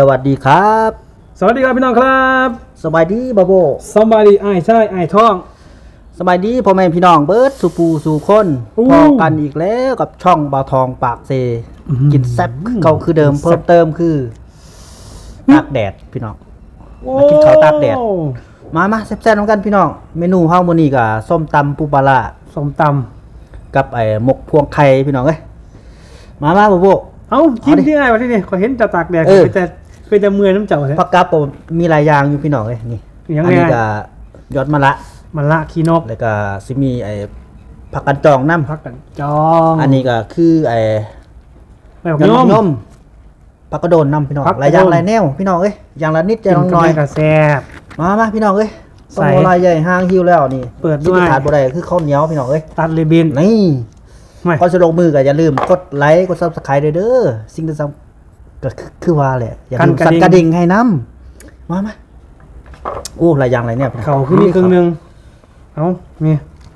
สวัสดีครับ สวัสดีครับพี่น้องครับสบายดีบาโบสบายดีไอ้ายใช่ไอ้ายท้อง สบายดีพ่อแม่พี่น้องเบิร์ดสุปูสู่คนอู้พอกันอีกแล้วกับช่องบาวทองปากเซ อื้อหือกินแซ่บคือเก่าคือเดิมแซ่บ เพิ่มเติมคือตากแดดพี่น้องโอ้มากินข้าวตากแดดมามาแซ่บๆน้ำกันพี่น้องเมนูเฮามื้อนี้ก็ส้มตำปูปลาร้าสมตกับไอ้หมกพวงไข่พี่น้องเอ้ยมามาบาโบำเอ้ากินที่ไอ้ายวะที่นี่ขอเห็นเจะตากแดดเออเป็นแต่ เป็นแต่เมื่อยน้ำเจ้าเลยผักกาดผมมีหลายอย่างอยู่พี่น้องเอ้ยนี่ยังไง อันี้ก็ยอดมะละ มันละขี้นกแล้วก็สิมีไอ้ผักกันจองน้ำพักกันจองอันนี้ก็คือไอ้ไม่บอกยำโยมยมผักกระโดนนำพี่น้องผักกระโดนหลายอย่างหลายแนวพี่น้องเอ้ยอย่างละนิดอย่างละน้อยกิกับแซ่บมามาพี่น้องเอ้ยใส่ต้องลายใหญ่ห้างหิวแล้วนี่เปิดด้วย ที่ขาดบ่ได้คือข้าวเหนียวพี่น้องเอ้ยตัดเลยบินนี่ไม่ก่อนจะลงมือก็อย่าลืมกดไลค์กด Subscribe ด้วยเด้อสิ่งที่สำ ก็คือคือว่าแหละอย่าลืมสั่นกระดิ่งให้นํมามาโอ้หลายอย่างหลายแนวพี่น้องเขาคือมีครึ่งหนึงเอ้ามี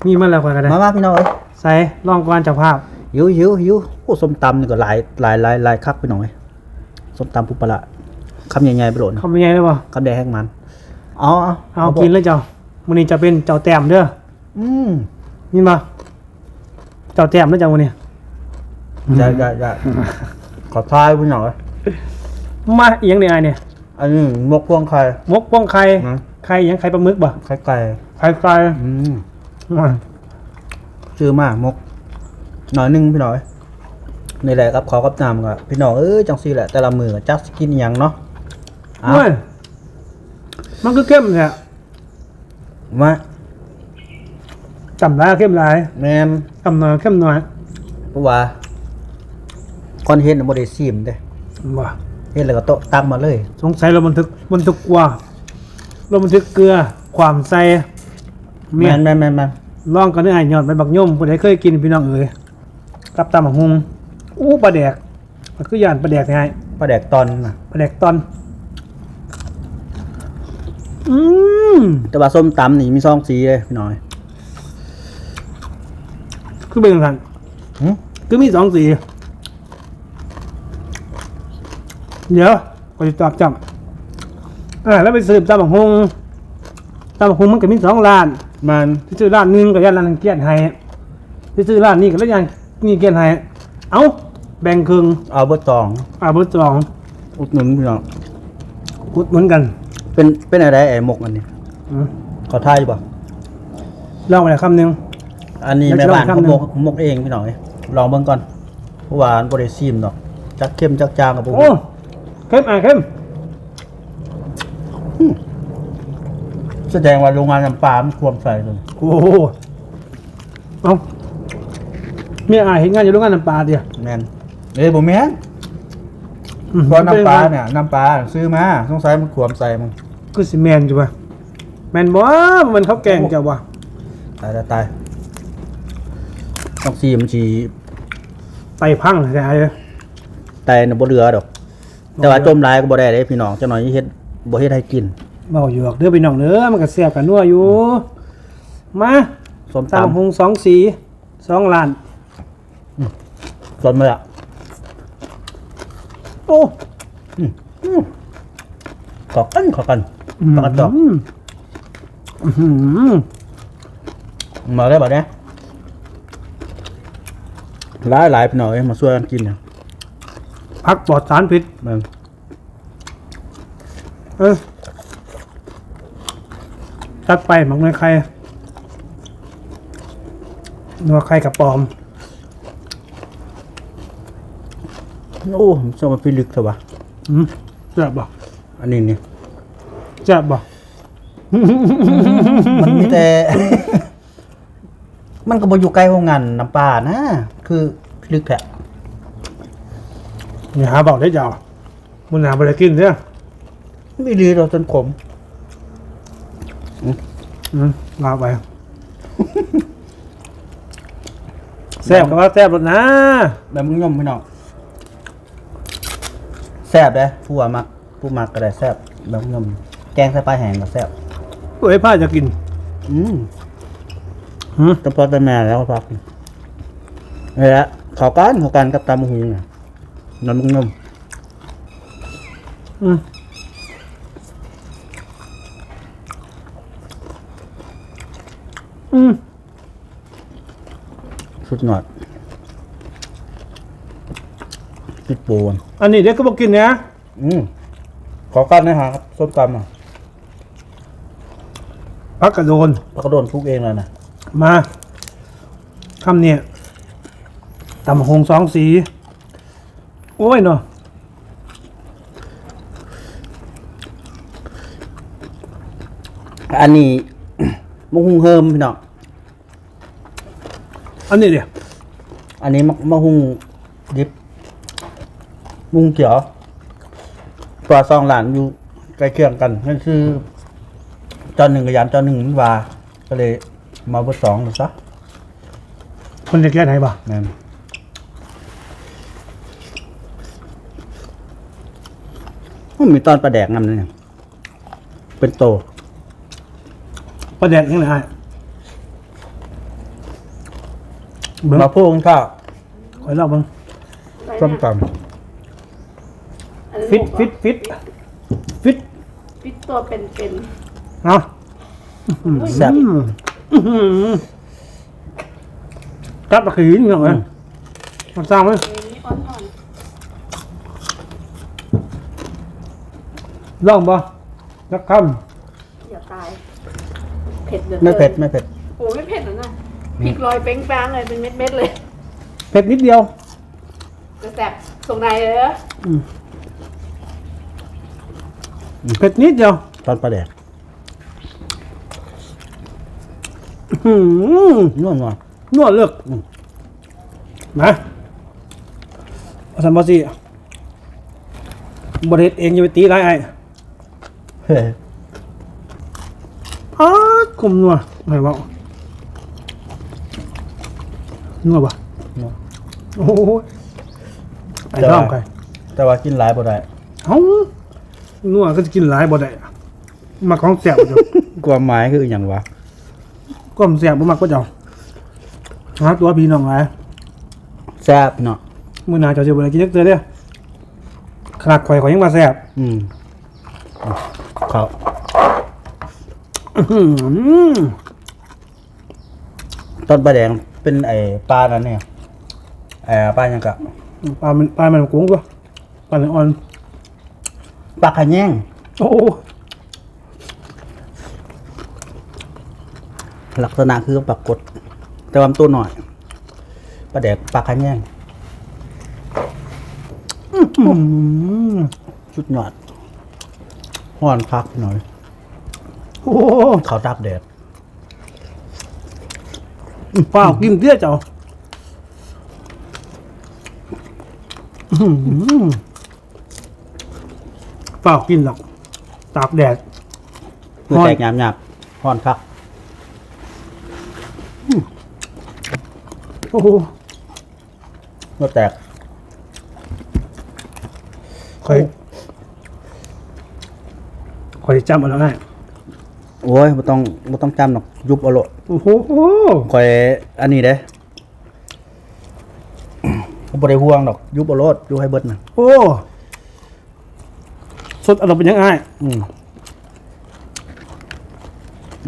มีมาแล้วกันได้มามาพี่น้องเอ้ยใส่ร่องกวนเจ้าภาพหิวหิวหิวโอ้ส้มตำนี่ก็หลายหลายหลายหลายคักพี่น้องเอ้ยส้มตำปุปลาร้าคำใหญ่ๆไปโหลดเขาเป็นไงได้ป่ะคำแดงแห้งมันเอาเอาเอากินเลยเจ้ามื้อนี้จะเป็นเจ้าแต้มเด้ออืมนี่ป่ะเจ้าแต้มเด้อเจ้ามื้อนี้อย่าอย่าอย่าขอทายพี่น้องเอ้ย มาเอียงเนี่ยไอ้เนี่ยอันนี้มกพวงไข่มกป้องไข่นะไข่ยังไข่ปลาหมึกบ่ไข่ไก่ไข่ไก่อืมชื่อมากมกหน่อยหนึงพี่น้องเอ้ยนี่แหละครับขอกับน้ำกับพี่น้องเอ้ยจังซี่แหละแต่ละมือก็จักสิกินอหยังเนาะเอาเฮ้ยมันคือเข้มเนี่ยมาจำได้เข้มหลายแมนจำน้อยเข้มน้อย เพราะว่าคอนเทนต์บ่ได้ซีมเด้ บ่เฮ็ดแล้วก็โต๊ะตั้งมาเลยสงสัยเราบันทึกบันทึกกว่าเราบันทึกเกลือความใส่แมเมียนแมนแมนแมนลองกันได้ไอ้ยอดไปบักย่อมผู้ใดเคยกินพี่น้องเอ๋ยกับตำบักฮุงอู้ปลาแดกมันคือย่านปลาแดกไงปลาแดกตอนน่ะปลาแดกตอน อืมแต่ว่าส้มตำนี่มีซองสีเลยพี่น้อยคือเป็นกันหึคือมีสองสี เดี๋ยวก็จะตอบจำอ่าแล้วไปสืบตำบักฮุงตำบักฮุงมันก็มีสองร้านมันที่ซื้อร้านหนึงก็ยันร้านนึงเกลียดให้ที่ซื้อร้านนี้ก็แล้วยันนี่เกลียดให้เอ้าแบ่งครึ่งเอาเบอร์ตองอ่าเบอร์สองอุดหนุนพี่น้องอุดเหมือนกัน เป็นเป็นอะไรไอ้หมกอันนี้อืมขอทายอยู่ป่ะลองไปเลยคำหนึ่งอันนี้แล้วแม่บ้านจะลองเขาทำหนึ่หมงกหมกเองพี่น้อย ลองเบิ่งก่อนเพราะว่าอันบ่ได้ซีมดอกจักเข้มจักจางกับผมโอ้ เข้มอะเข้มแสดงว่าโรงงานน้ำปลามันควมใส่เลยโอ้โหเอาเมียอายเห็นงานอยู่โรงงานน้ำปลาเดียวแม่นเอ้ยบ่แม่นอืมเพราะน้ำปลาเนี่ยน้ำปลาซื้อมาสงสัยมันควมใส่มึงคือสิแมนอยู่ป่ะแมนบ่มันเขาแกงเจ้าว่ะตายตายตายต้องซีมจีไตพังใช่ไหมแต่น่ะบ่เหลือดอก แต่ว่าจมหลายก็บ่ได้เด้พี่น้องจังหน่อยเฮ็ดบ่เฮ็ดให้กินเบาอยู่หรอกเด้อไปน้องเด้อมันก็แซ่บกันนัวอยู่ มาส้มตามตำหงสองสีสองล้านสดมาละโอ้ขอกันขอกันปากกระจอกมอื้อหือมาได้บ่เนี่ยหลายหลายพี่น้องเอ้ยมาช่วยกันกินเนี่ย พักปลอดสารพิษมันเออตักไปหมักในไข่นัวไข่กับปลอม โอ้ผมชอบมาพิลึกเถอะวะอืมแซ่บบ่อันนี้นี่แซ่บบ่มันมีแต่ มันก็บ่อยู่ใกล้โรงงานน้ำปลานะ คือพิลึกแท้ อย่าหาบอกได้เจ้ามันหาบ่ได้กินเด้อไม่ดีเราจนขมอืมลาไปแซ่บก็ว่าแซ่บรถนะแบบมึงย่อมพี่น้องแซ่บเด้ผู้ว่ามักผู้มักก็ได้แซ่บแบบมึงย่อมแกงใส่ปลาแห้งก็แซ่บเอ้ยผ้าจะกิน อืมหืมจำพอแต่แม่แล้วพักนี่แหละขอกันขอกันกับตามหูน่ะ น้ำมึงย่อมอืมอืมสุดยอดติดปูนอันนี้เด็กก็บอกกินนะอืมขอกันนะฮะครับส้มตำอะพักกระโดนปลากระโดนทุกเองเลยนะมาคำเนี่ยตำหงสองสี โอ้ยเนาะอันนี้มะฮุงเฮิมพี่น้องอันนี้เดี๋ยวอันนี้มะมะฮุงดิบมะฮุงเขียวปลาซองหลานอยู่ใกล้เคียงกันนั่นคือจอหนึ่งกับยานจอหนึ่งมันว่าก็เลยมาเบอร์สองเลยซะคนจะแก้ไหนบ่นั่น มันมีตอนปลาแดกนำนั่นเนี่ยเป็นโต ประแดกยังไงไอ้เบิ้งมาพูดกันข้าวคอยเล่าเบิ้งส้มตฟิตฟิตฟิตฟิตฟิตตัวเป็นเป็นเนาะำแซ่บอืมอื้อหือกัดตะขีนเหรอเว้ยมันสร้างไหม เองนี่อ่อน ลองบ่สักคๆอย่าตาย เผ็ดเหลือกินไม่เผ็ดไม่เผ็ดโอ้ไม่เผ็ดหรอกนะพริกลอยเป้งปางเลยเป็นเม็ดๆเลยำเผ็ดนิดเดียว จะแสบส่งในเลยเหรอเผ็ดนิดเดียวตอนปลาแดกอื้อหือนัวนัวนวดเลือกอืมมาเอาสันบอสีบริเฮ็ดเองอย่าไปตีไรไอ้เฮ้ย อ้าคุมนัวไหนวะนัวปะนัว โอ้โหไอ้ร่องไก่แต่ว่ากินหลายบ่ได้เอ้านัวก็จะกินหลายบ่ได้อะมาของแสบอยู่ความหมายคืออย่างวะก้มแสบบ่มักก็เจ้าหาตัวพี่น้องหลายแซ่บเนาะมื้อหน้าเจ้าสิบ่ได้กินจักเทื่อเด้อขนาดข่อยข่อยยังมาแสบอืม เขาอื้อหือต้นปลาแดงเป็นไอ้ปลานั่นเนี่ยไอ้ปลายังกะปลามันปลามันกุ้งตัวปลาเนื้ออ่อนปลาขะแยงโอ้โหลักษณะคือปลากด แต่ว่ามันตัวหน่อยปลาแดกปลาขะแยงอื้อหือชุดหยอด ห่อนพักหน่อย โอ้โหเขาวตับแดดเปล่ากินเตี้ยเจ้าอื้อหือเปล่ากินหรอก ตากแดดคือห่อนแตกหยาบหยาบห่อนพักโอ้โหเมื่อแตกคอยค อยจำเอาแล้วไงโอ้ยไม่ต้องไม่ต้องจำหรอกยุบเอาโลดโอ้โหคอยอันนี้เด้ผมบ่ได้ห่วงดอกยุบเอาโลดยุบให้เบิดนะโอ้สดอารมณ์เป็นยังไงอืม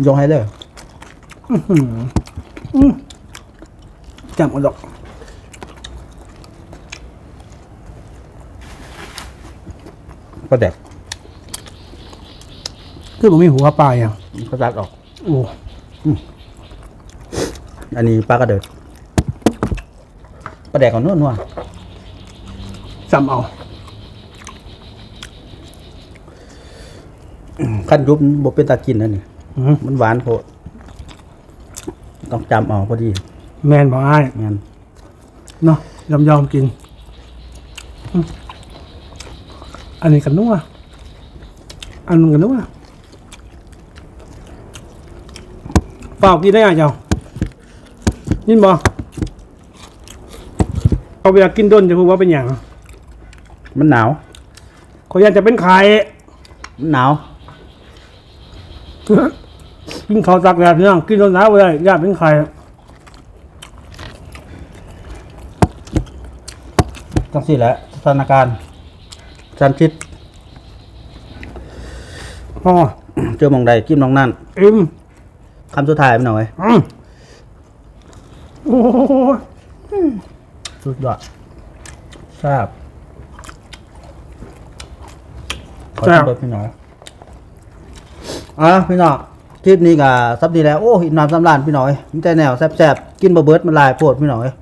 ยกให้เลยอื้อหืออืมจำเอาดอกก็แดก คือผมมีหัวปลาอย่างก็ตัดออก โอ้อันนี้ปลากระเดิดปลาแดกก่อนนวดนวดจำเอาขั้นยุบบ่เป็นตากินนั่นนี่อืมมันหวานโพดต้องจำเอาพอดี แมนบอกไอ้งั้นเนาะยอมยอมกินอืมอันนี้กันนัวอันนึงกันนัว ปล่ากินได้ไงเจ้ายินบอเอาเวลากินด้นจะพูดว่าเป็นอย่างมันหนาวเขาอยากจะเป็นไข่มันหนาวกินข้าวตักแบบนี้กินต้นน้ำไปเลยอยากเป็นไข่จังสี่แหละสถานการณ์ชันชิดพอเจอหมองใดจิ้มหมองนั่นอิ่ม คำสุดท้ายพี่น้องเอ้ยอืมโอ้โหสุดยอดทราบขอชิมเบิร์พี่น้องอะพี่น้องคลิปนี้ก็ซับดีแล้ว โอ้หินน้ำสำรานพี่น้องเอ้ยมีแต่แนวแซ่บๆกินบะเบิร์ดมันหลายโพดพี่น้องเอ้ย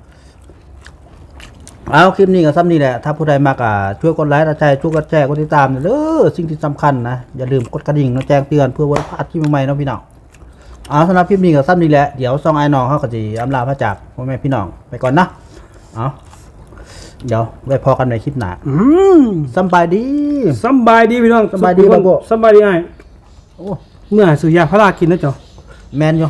เอาคลิปนี้ก็ซ้ำนี่แหละ ถ้าผู้ใดมากอะช่วยกดไลค์กดแชร์ช่วยกดแชร์กดติดตามเด้อสิ่งที่สำคัญนะ อย่าลืมกดกระดิ่งนะแจ้งเตือนเพื่อวันพลาดคลิปใหม่ๆเนาะพี่น้อง เอาสำหรับคลิปนี้ก็ซ้ำนี่แหละเดี๋ยวซองไอ้น้องเขาก็จะอำลาพระจากพ่อแม่พี่น้องไปก่อนนะเอาเดี๋ยวไว้พอกันในคลิปหน้าอืมสำบายดี สำบายดีพี่น้องสำบายดีบ่บ่ สำบายดีไอ้โอ้เมื่อสุยาพระรากินนะจ๊ะ แมนอยู่